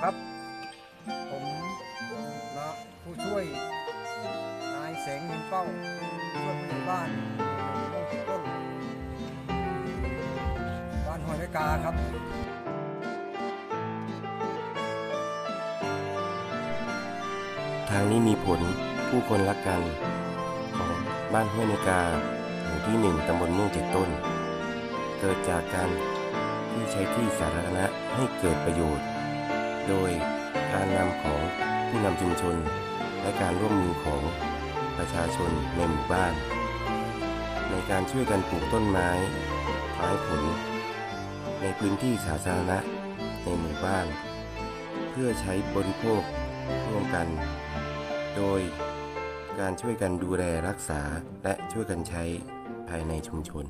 ครับ ผมนะผู้ช่วยนายแสงเงินเป้าช่วยผู้ใหญ่บ้านหมู่ที่ต้นบ้านหอยไมกาครับทางนี้มีผลผู้คนรักกัน ของบ้านห้วยนกาหมู่ที่หนึ่งตำบลม่วงเจ็ดต้น เกิดจากการที่ใช้ที่สาธารณะให้เกิดประโยชน์ โดยการนำของผู้นำชุมชน และการร่วมมือของประชาชนในหมู่บ้าน ในการช่วยกันปลูกต้นไม้ไม้ผล ในพื้นที่สาธารณะในหมู่บ้าน เพื่อใช้บริโภคร่วมกัน โดยการช่วยกันดูแลรักษาและช่วยกันใช้ภายในชุมชน